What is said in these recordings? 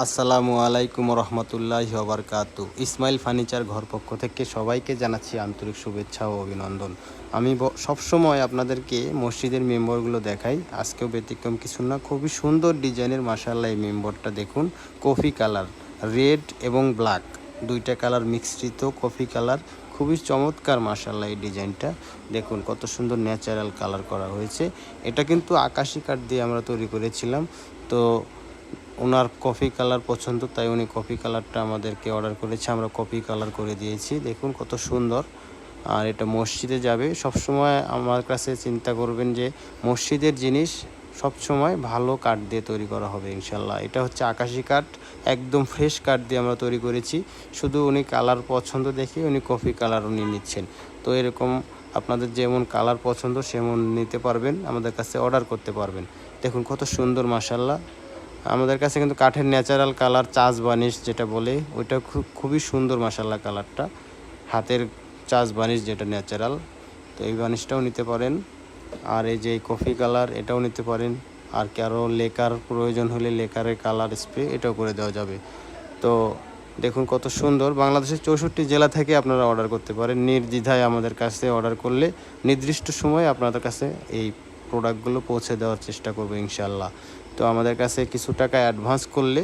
আসসালামু আলাইকুম রহমতুল্লাহ ওবরকাতু। ইসমাইল ফার্নিচার ঘর পক্ষ থেকে সবাইকে জানাচ্ছি আন্তরিক শুভেচ্ছা ও অভিনন্দন। আমি সবসময় আপনাদেরকে মসজিদের মেম্বরগুলো দেখাই। আজকেও ব্যতিক্রম কিছু না, খুবই সুন্দর ডিজাইনের মাসাল্লাহ এই মেম্বরটা দেখুন, কফি কালার, রেড এবং ব্ল্যাক। দুইটা কালার মিশ্রিত কফি কালার, খুবই চমৎকার মাসাল্লাহ এই ডিজাইনটা। দেখুন, কত সুন্দর ন্যাচারাল কালার করা হয়েছে। এটা কিন্তু আকাশি কাঠ দিয়ে আমরা তৈরি করেছিলাম। তো ওনার কফি কালার পছন্দ, তাই উনি কফি কালারটা আমাদেরকে অর্ডার করেছে। আমরা কফি কালার করে দিয়েছি। দেখুন কত সুন্দর। আর এটা মসজিদে যাবে। সবসময় আমার কাছে চিন্তা করবেন যে মসজিদের জিনিস সবসময় ভালো কাঠ দিয়ে তৈরি করা হবে, ইনশাল্লাহ। এটা হচ্ছে আকাশি কাঠ, একদম ফ্রেশ কাঠ দিয়ে আমরা তৈরি করেছি। শুধু উনি কালার পছন্দ দেখে উনি কফি কালার উনি নিচ্ছেন। তো এরকম আপনাদের যেমন কালার পছন্দ, সেমন নিতে পারবেন, আমাদের কাছে অর্ডার করতে পারবেন। দেখুন কত সুন্দর মাসাল্লাহ আমাদের কাছে কিন্তু কাঠের ন্যাচারাল কালার চাষ বানিশ যেটা বলে, ওইটা খুব খুবই সুন্দর মাসাল্লাহ কালারটা হাতের চাষ বানিশ যেটা ন্যাচারাল তো এই বানিশটাও নিতে পারেন। আর এই যে কফি কালার এটাও নিতে পারেন। আর কারও লেকার প্রয়োজন হলে লেকারের কালার স্প্রে এটাও করে দেওয়া যাবে। তো দেখুন কত সুন্দর। বাংলাদেশের চৌষট্টি জেলা থেকে আপনারা অর্ডার করতে পারেন। নির্দ্বিধায় আমাদের কাছে অর্ডার করলে নির্দিষ্ট সময় আপনাদের কাছে এই প্রোডাক্টগুলো পৌঁছে দেওয়ার চেষ্টা করব ইনশাল্লাহ তো আমাদের কাছে কিছু টাকা অ্যাডভান্স করলে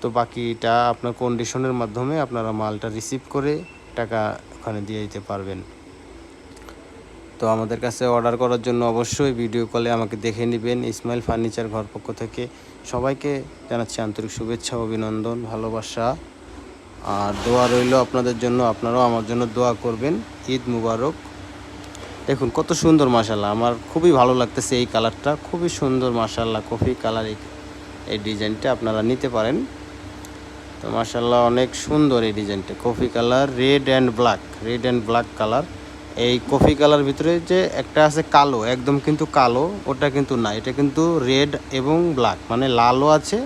তো বাকিটা আপনার কন্ডিশনের মাধ্যমে আপনারা মালটা রিসিভ করে টাকা ওখানে দিয়ে দিতে পারবেন। তো আমাদের কাছে অর্ডার করার জন্য অবশ্যই ভিডিও কলে আমাকে দেখে নেবেন ইসমাইল ফার্নিচার ঘর পক্ষ থেকে। সবাইকে জানাচ্ছি আন্তরিক শুভেচ্ছা, অভিনন্দন, ভালোবাসা। আর দোয়া রইল আপনাদের জন্য, আপনারাও আমার জন্য দোয়া করবেন। ঈদ মুবারক। দেখুন, কত সুন্দর মাসাল্লাহ আমার খুবই ভালো লাগতেছে এই কালারটা। খুবই সুন্দর মাসাল্লাহ কফি কালার এই ডিজাইনটা আপনারা নিতে পারেন। তো মাসাল্লাহ অনেক সুন্দর এই ডিজাইনটা। Coffee colour red and black, red and black colour. এই কফি কালার ভিতরে যে একটা আছে কালো, একদম কিন্তু কালো, ওটা কিন্তু না, এটা কিন্তু রেড এবং ব্ল্যাক মানে লালও আছে